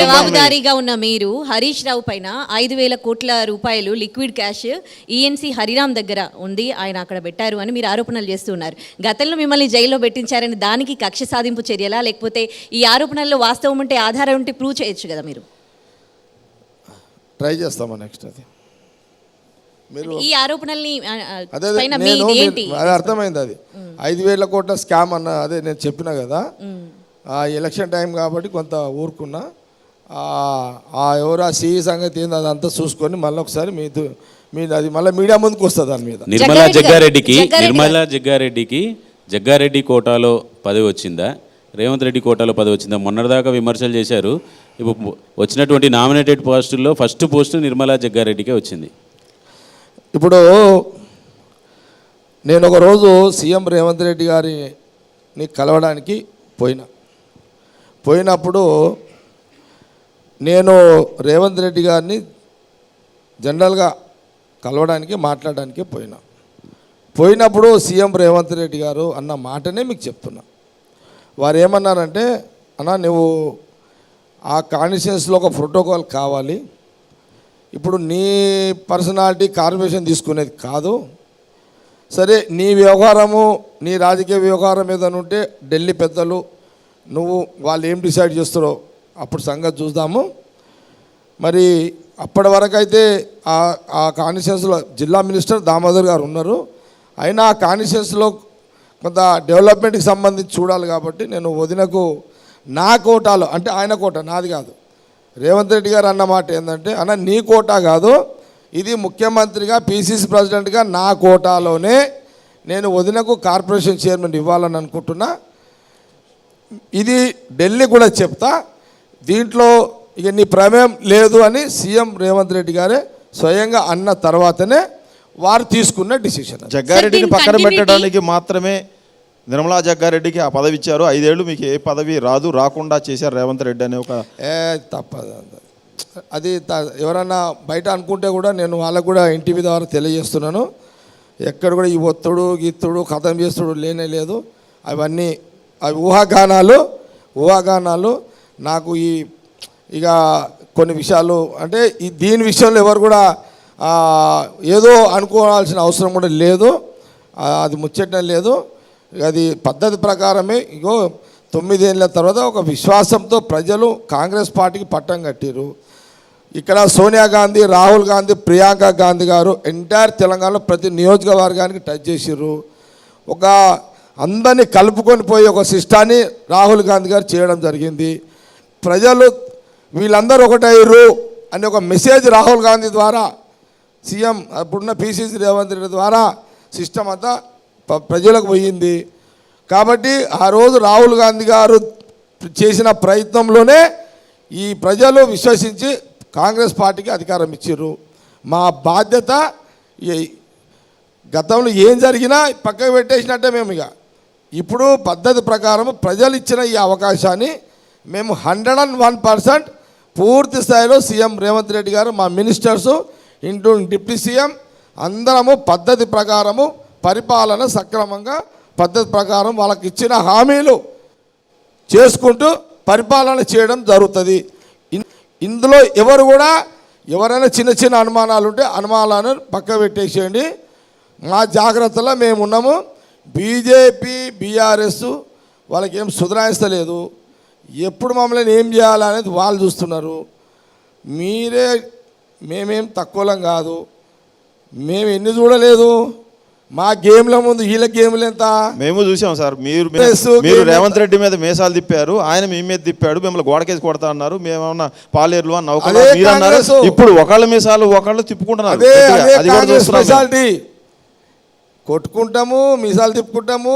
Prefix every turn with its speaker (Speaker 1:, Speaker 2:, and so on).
Speaker 1: జవాబుదారీగా ఉన్న మీరు హరీష్ రావు పైన ఐదు వేల కోట్ల రూపాయలు లిక్విడ్ క్యాష్ ఈఎన్సీ హరిరామ్ దగ్గర ఉంది ఆయన అక్కడ పెట్టారు అని మీరు ఆరోపణలు చేస్తున్నారు. గతంలో మిమ్మల్ని జైల్లో పెట్టించారని దానికి కక్ష సాధింపు చర్యలా? లేకపోతే ఈ ఆరోపణల్లో వాస్తవం ఉంటే ఆధారం ఉంటే ప్రూవ్ చేయొచ్చు కదా మీరు?
Speaker 2: ట్రై చేస్తామా నెక్స్ట్ అది? మీరు
Speaker 1: ఈ ఆరోపణల్ని
Speaker 2: అదే అర్థమైంది అది. ఐదు వేల కోట్ల స్కామ్ అన్న అదే నేను చెప్పిన కదా. ఎలక్షన్ టైం కాబట్టి కొంత ఊరుకున్నా. ఆ- ఆ ఎవరు ఆ సిఈ సంగతి ఏంది అదంతా చూసుకొని మళ్ళీ ఒకసారి మీ మీ అది మళ్ళీ మీడియా ముందుకు వస్తుంది దాని మీద.
Speaker 3: నిర్మలా
Speaker 1: జగ్గారెడ్డి గారు-
Speaker 3: జగ్గారెడ్డికి
Speaker 1: జగ్గారెడ్డి
Speaker 3: నిర్మలా జగ్గారెడ్డికి జగ్గారెడ్డి కోటాలో పదవి వచ్చిందా? రేవంత్ రెడ్డి కోటాలో పదవి వచ్చిందా? మొన్నటిదాకా విమర్శలు చేశారు. ఇప్పుడు వచ్చినటువంటి నామినేటెడ్ పోస్టుల్లో ఫస్ట్ పోస్టు నిర్మలా జగ్గారెడ్డికే వచ్చింది.
Speaker 2: ఇప్పుడు నేను ఒక రోజు సీఎం రేవంత్ రెడ్డి గారిని కలవడానికి పోయినా. పోయినప్పుడు నేను రేవంత్ రెడ్డి గారిని జనరల్గా కలవడానికి మాట్లాడడానికి పోయినా. పోయినప్పుడు సీఎం రేవంత్ రెడ్డి గారు అన్న మాటనే మీకు చెప్తున్నా. వారు ఏమన్నారంటే అన్న నువ్వు ఆ కాన్స్టిట్యున్సీలో ఒక ప్రోటోకాల్ కావాలి. ఇప్పుడు నీ పర్సనాలిటీ కార్పొరేషన్ తీసుకునేది కాదు. సరే నీ వ్యవహారము నీ రాజకీయ వ్యవహారం ఏదైనా ఉంటే ఢిల్లీ పెద్దలు నువ్వు వాళ్ళు ఏం డిసైడ్ చేస్తారో అప్పుడు సంగతి చూద్దాము. మరి అప్పటి వరకు అయితే ఆ ఆ జిల్లా మినిస్టర్ దామోదర్ గారు ఉన్నారు. అయినా ఆ కాన్స్టిట్యున్సీలో కొంత డెవలప్మెంట్కి సంబంధించి చూడాలి కాబట్టి నేను వదినకు నా కోటాలో అంటే ఆయన కోట నాది కాదు. రేవంత్ రెడ్డి గారు అన్న మాట ఏంటంటే అన్న నీ కోటా కాదు ఇది ముఖ్యమంత్రిగా పీసీసీ ప్రెసిడెంట్గా నా కోటాలోనే నేను వదినకు కార్పొరేషన్ చైర్మన్ ఇవ్వాలని అనుకుంటున్నా. ఇది ఢిల్లీ కూడా చెప్తా దీంట్లో ఇక నీ ప్రమేయం లేదు అని సీఎం రేవంత్ రెడ్డి గారే స్వయంగా అన్న తర్వాతనే వారు తీసుకున్న డిసిషన్
Speaker 4: జగ్గారెడ్డిని పక్కన పెట్టడానికి మాత్రమే నిర్మలా జగ్గారెడ్డికి ఆ పదవి ఇచ్చారు. ఐదేళ్ళు మీకు ఏ పదవి రాదు రాకుండా చేశారు రేవంత్ రెడ్డి అనే ఒక
Speaker 2: ఏ తప్పదు. అది త- ఎవరన్నా బయట అనుకుంటే కూడా నేను వాళ్ళకు కూడా ఇంటి ద్వారా తెలియజేస్తున్నాను. ఎక్కడ కూడా ఈ ఒత్తుడు గిత్తుడు కథం చేస్తుడు లేనే లేదు. అవన్నీ అవి ఊహాగానాలు ఊహాగానాలు నాకు ఈ ఇక కొన్ని విషయాలు అంటే ఈ దీని విషయంలో ఎవరు కూడా ఏదో అనుకోవాల్సిన అవసరం కూడా లేదు. అది ముచ్చటం లేదు. అది పద్ధతి ప్రకారమే ఇగో తొమ్మిదేళ్ళ తర్వాత ఒక విశ్వాసంతో ప్రజలు కాంగ్రెస్ పార్టీకి పట్టం కట్టిరు ఇక్కడ సోనియా గాంధీ రాహుల్ గాంధీ ప్రియాంక గాంధీ గారు ఎంటైర్ తెలంగాణలో ప్రతి నియోజకవర్గానికి టచ్ చేసిర్రు. ఒక అందరినీ కలుపుకొని పోయి ఒక సిస్టాన్ని రాహుల్ గాంధీ గారు చేయడం జరిగింది. ప్రజలు వీళ్ళందరూ ఒకటయ్యారు అనే ఒక మెసేజ్ రాహుల్ గాంధీ ద్వారా సీఎం అప్పుడున్న పీసీసీ రేవంత్ రెడ్డి ద్వారా సిస్టమ్ అంతా ప్రజలకు పోయింది. కాబట్టి ఆ రోజు రాహుల్ గాంధీ గారు చేసిన ప్రయత్నంలోనే ఈ ప్రజలు విశ్వసించి కాంగ్రెస్ పార్టీకి అధికారం ఇచ్చారు మా బాధ్యత ఈ- గతంలో ఏం జరిగినా పక్కకు పెట్టేసినట్టే మేము ఇక. ఇప్పుడు పద్ధతి ప్రకారం ప్రజలు ఇచ్చిన ఈ అవకాశాన్ని మేము హండ్రెడ్ అండ్ వన్ పర్సెంట్ పూర్తి స్థాయిలో సీఎం రేవంత్ రెడ్డి గారు మా మినిస్టర్సు ఇంటూ డిప్యూటీ సీఎం అందరము పద్ధతి ప్రకారము పరిపాలన సక్రమంగా పద్ధతి ప్రకారం వాళ్ళకి ఇచ్చిన హామీలు చేసుకుంటూ పరిపాలన చేయడం జరుగుతుంది. ఇందులో ఎవరు కూడా ఎవరైనా చిన్న చిన్న అనుమానాలు ఉంటే అనుమానాలను పక్క పెట్టేసేయండి మా జాగ్రత్తలో మేము ఉన్నాము బీజేపీ బీఆర్ఎస్ వాళ్ళకి ఏం సుధరాయిస్తలేదు. ఎప్పుడు మమ్మల్ని ఏం చేయాలనేది వాళ్ళు చూస్తున్నారు. మీరే మేమేం తక్కువలం కాదు. మేము ఎన్ని చూడలేదు. మా గేమ్ల ముందు వీళ్ళ గేమ్లు ఎంత?
Speaker 4: మేము చూసాం సార్. మీరు మీరు రేవంత్ రెడ్డి మీద మేసాలు తిప్పారు. ఆయన మీ మీద తిప్పాడు. మిమ్మల్ని గోడకేసి కొడతా అన్నారు. మేమేమన్నా పాలేరులు అని నౌకలు
Speaker 2: అదే
Speaker 4: మీరు అన్నారు
Speaker 2: కాంగ్రెసు.
Speaker 4: ఇప్పుడు ఒకళ్ళ మీసాలు ఒకళ్ళు తిప్పుకుంటున్నారు. అది కూడా
Speaker 2: కాంగ్రెస్
Speaker 4: చూస్తున్నాం మేము.
Speaker 2: స్పెషాలిటీ కొట్టుకుంటాము మీసాలు తిప్పుకుంటాము